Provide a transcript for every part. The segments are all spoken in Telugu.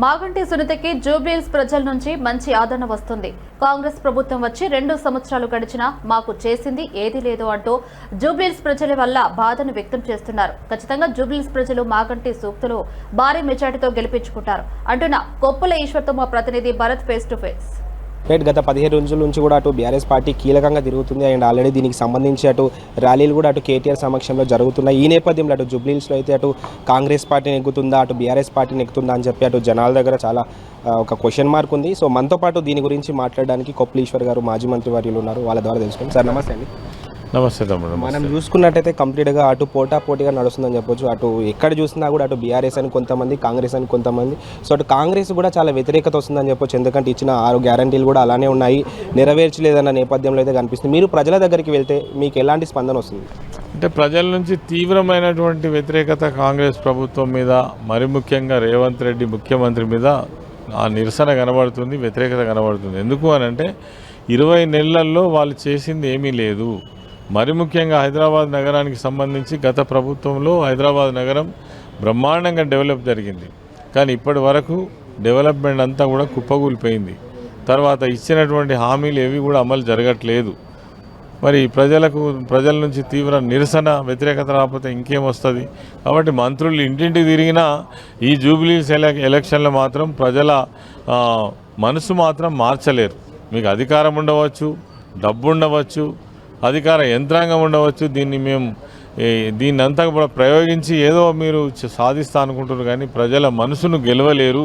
మాగంటి సునీతకి జూబ్లీల్స్ ప్రజల నుంచి మంచి ఆదరణ వస్తుంది. కాంగ్రెస్ ప్రభుత్వం వచ్చి రెండు సంవత్సరాలు గడిచినా మాకు చేసింది ఏదీ లేదు అంటూ జూబ్లీల్స్ ప్రజల వల్ల బాధను వ్యక్తం చేస్తున్నారు. ఖచ్చితంగా జూబ్లీల్స్ ప్రజలు మాగంటి సూక్తులు భారీ మెజార్టీతో గెలిపించుకుంటారు. అంటున్న కొప్పుల ఈశ్వర్తో మా ప్రతినిధి Bharat face to face right గత పదిహేను రోజుల నుంచి కూడా అటు బీఆర్ఎస్ పార్టీ కీలకంగా తిరుగుతుంది. అండ్ ఆల్రెడీ దీనికి సంబంధించి అటు ర్యాలీలు కూడా అటు కేటీఆర్ సమక్షంలో జరుగుతున్నాయి. ఈ నేపథ్యంలో అటు జుబ్లీస్లో అయితే అటు కాంగ్రెస్ పార్టీ నెగ్గుతుందా అటు బీఆర్ఎస్ పార్టీ నెగ్గుతుందా అని చెప్పి అటు జనాల దగ్గర చాలా ఒక క్వశ్చన్ మార్క్ ఉంది. సో మనతో పాటు దీని గురించి మాట్లాడడానికి కొప్పలీశ్వర్ గారు మాజీ మంత్రి వర్యులు ఉన్నారు. వాళ్ళ ద్వారా తెలుసుకోండి సార్ నమస్తే అండి. నమస్తే తమ్ముడు మనం చూసుకున్నట్టయితే కంప్లీట్గా అటు పోటా పోటీగా నడుస్తుందని చెప్పొచ్చు. అటు ఎక్కడ చూసినా కూడా అటు బీఆర్ఎస్ అని కొంతమంది కాంగ్రెస్ అని కొంతమంది. సో అటు కాంగ్రెస్ కూడా చాలా వ్యతిరేకత వస్తుందని చెప్పొచ్చు. ఎందుకంటే ఇచ్చిన ఆరు గ్యారంటీలు కూడా అలానే ఉన్నాయి. నెరవేర్చలేదన్న నేపథ్యంలో అయితే కనిపిస్తుంది. మీరు ప్రజల దగ్గరికి వెళ్తే మీకు ఎలాంటి స్పందన వస్తుంది? అంటే ప్రజల నుంచి తీవ్రమైనటువంటి వ్యతిరేకత కాంగ్రెస్ ప్రభుత్వం మీద మరి ముఖ్యంగా రేవంత్ రెడ్డి ముఖ్యమంత్రి మీద ఆ నిరసన కనబడుతుంది వ్యతిరేకత కనబడుతుంది. ఎందుకు అని అంటే ఇరవై నెలల్లో వాళ్ళు చేసింది ఏమీ లేదు. మరి ముఖ్యంగా హైదరాబాద్ నగరానికి సంబంధించి గత ప్రభుత్వంలో హైదరాబాద్ నగరం బ్రహ్మాండంగా డెవలప్ జరిగింది. కానీ ఇప్పటి వరకు డెవలప్మెంట్ అంతా కూడా కుప్పగూలిపోయింది తర్వాత ఇచ్చినటువంటి హామీలు ఏవి కూడా అమలు జరగట్లేదు. మరి ప్రజలకు ప్రజల నుంచి తీవ్ర నిరసన వ్యతిరేకత రాకపోతే ఇంకేం వస్తుంది? కాబట్టి మంత్రులు ఇంటింటికి తిరిగినా ఈ జూబ్లీస్ ఎలక్షన్లో మాత్రం ప్రజల మనసు మాత్రం మార్చలేరు. మీకు అధికారం ఉండవచ్చు డబ్బు ఉండవచ్చు అధికార యంత్రాంగం ఉండవచ్చు. దీన్ని మేము దీన్ని అంతా కూడా ప్రయోగించి ఏదో మీరు సాధిస్తా అనుకుంటున్నారు కానీ ప్రజల మనసును గెలవలేరు.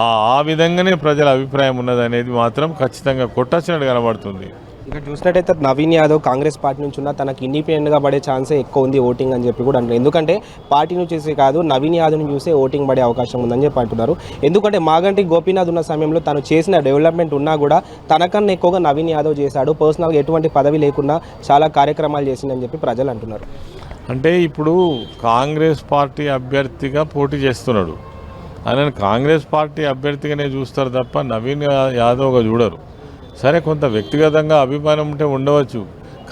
ఆ ఆ విధంగానే ప్రజల అభిప్రాయం ఉన్నదనేది మాత్రం ఖచ్చితంగా కొట్టచ్చినట్టు కనబడుతుంది. ఇక్కడ చూసినట్టయితే నవీన్ యాదవ్ కాంగ్రెస్ పార్టీ నుంచి ఉన్న తనకి ఇండిపెండెంట్గా పడే ఛాన్సే ఎక్కువ ఉంది ఓటింగ్ అని చెప్పి కూడా అంటారు ఎందుకంటే పార్టీని చూసి కాదు నవీన్ యాదవ్ని చూసే ఓటింగ్ పడే అవకాశం ఉందని చెప్పి అంటున్నారు. ఎందుకంటే మాగంటి గోపీనాథ్ ఉన్న సమయంలో తను చేసిన డెవలప్మెంట్ ఉన్నా కూడా తనకన్నా ఎక్కువగా నవీన్ యాదవ్ చేశాడు. పర్సనల్గా ఎటువంటి పదవి లేకుండా చాలా కార్యక్రమాలు చేసిందని చెప్పి ప్రజలు అంటున్నారు. అంటే ఇప్పుడు కాంగ్రెస్ పార్టీ అభ్యర్థిగా పోటీ చేస్తున్నాడు. ఆయన కాంగ్రెస్ పార్టీ అభ్యర్థిగానే చూస్తారు తప్ప నవీన్ యాదవ్గా చూడరు. సరే కొంత వ్యక్తిగతంగా అభిమానం ఉంటే ఉండవచ్చు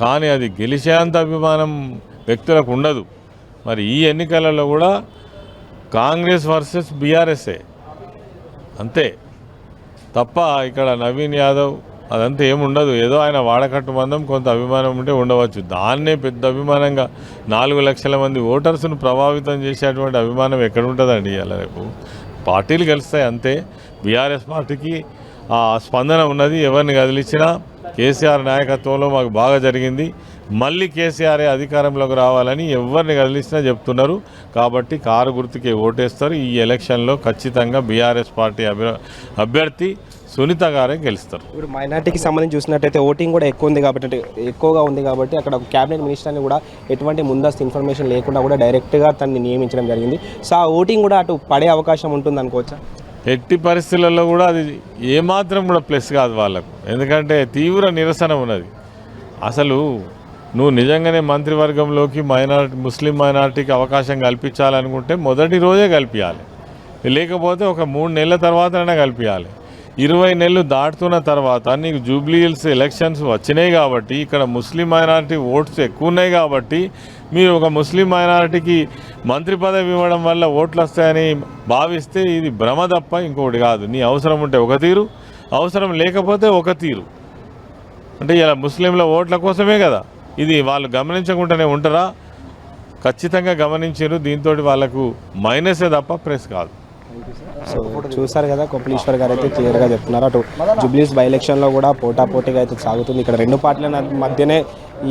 కానీ అది గెలిచేంత అభిమానం వ్యక్తులకు ఉండదు. మరి ఈ ఎన్నికలలో కూడా కాంగ్రెస్ వర్సెస్ బీఆర్ఎస్ఏ. అంతే. తప్ప ఇక్కడ నవీన్ యాదవ్ అదంతా ఏముండదు ఏదో ఆయన వాడకట్టు మందం కొంత అభిమానం ఉంటే ఉండవచ్చు. దాన్నే పెద్ద అభిమానంగా నాలుగు లక్షల మంది ఓటర్స్ను ప్రభావితం చేసేటువంటి అభిమానం ఎక్కడ ఉంటుందండి ఇలా రేపు? పార్టీలు గెలుస్తాయి అంతే. బీఆర్ఎస్ పార్టీకి స్పందన ఉన్నది ఎవరిని కదిలించినా కేసీఆర్ నాయకత్వంలో మాకు బాగా జరిగింది. మళ్ళీ కేసీఆరే అధికారంలోకి రావాలని ఎవరిని కదిలించినా చెప్తున్నారు. కాబట్టి కారు గుర్తుకే ఓటేస్తారు. ఈ ఎలక్షన్లో ఖచ్చితంగా బీఆర్ఎస్ పార్టీ అభ్య అభ్యర్థి సునీత గారే గెలుస్తారు. ఇప్పుడు మైనార్టీకి సంబంధించి చూసినట్టయితే ఓటింగ్ కూడా ఎక్కువ ఉంది కాబట్టి ఎక్కువగా ఉంది కాబట్టి అక్కడ క్యాబినెట్ మినిస్టర్ని కూడా ఎటువంటి ముందస్తు ఇన్ఫర్మేషన్ లేకుండా కూడా డైరెక్ట్గా తనని నియమించడం జరిగింది. సో ఆ ఓటింగ్ కూడా అటు పడే అవకాశం ఉంటుంది అనుకోవచ్చా ఎట్టి పరిస్థితులలో కూడా అది ఏమాత్రం కూడా ప్లస్ కాదు వాళ్ళకు. ఎందుకంటే తీవ్ర నిరసన ఉన్నది. అసలు నువ్వు నిజంగానే మంత్రివర్గంలోకి మైనారిటీ ముస్లిం మైనారిటీకి అవకాశం కల్పించాలనుకుంటే మొదటి రోజే కల్పించాలి లేకపోతే ఒక మూడు నెలల తర్వాతనైనా కల్పించాలి ఇరవై నెలలు దాటుతున్న తర్వాత నీకు జూబ్లీహిల్స్ ఎలక్షన్స్ వచ్చినాయి కాబట్టి ఇక్కడ ముస్లిం మైనారిటీ ఓట్స్ ఎక్కువ ఉన్నాయి కాబట్టి మీరు ఒక ముస్లిం మైనారిటీకి మంత్రి పదవి ఇవ్వడం వల్ల ఓట్లు వస్తాయని భావిస్తే ఇది భ్రమ తప్ప ఇంకొకటి కాదు. నీ అవసరం ఉంటే ఒక తీరు అవసరం లేకపోతే ఒక తీరు. అంటే ఇలా ముస్లింల ఓట్ల కోసమే కదా. ఇది వాళ్ళు గమనించకుండానే ఉంటారా? ఖచ్చితంగా గమనించారు దీంతో వాళ్ళకు మైనసే తప్ప ప్రెస్ కాదు. సో చూసారు కదా కొప్పలీశ్వర్ గారు అయితే క్లియర్గా చెప్తున్నారు. అటు జుబ్లీస్ బై ఎలక్షన్లో కూడా పోటా పోటీగా అయితే సాగుతుంది. ఇక్కడ రెండు పార్టీల మధ్యనే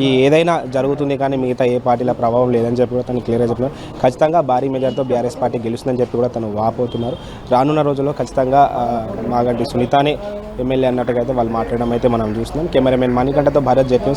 ఈ ఏదైనా జరుగుతుంది కానీ మిగతా ఏ పార్టీల ప్రభావం లేదని చెప్పి కూడా తను క్లియర్గా చెప్తున్నారు. ఖచ్చితంగా భారీ మెజార్తో బీఆర్ఎస్ పార్టీ గెలుస్తుందని చెప్పి కూడా తను వాపోతున్నారు. రానున్న రోజుల్లో ఖచ్చితంగా మాగంటి సునీతానే ఎమ్మెల్యే అన్నట్టుగా అయితే వాళ్ళు మాట్లాడడం అయితే మనం చూస్తున్నాం. Cameraman మణికంఠతో Bharat jet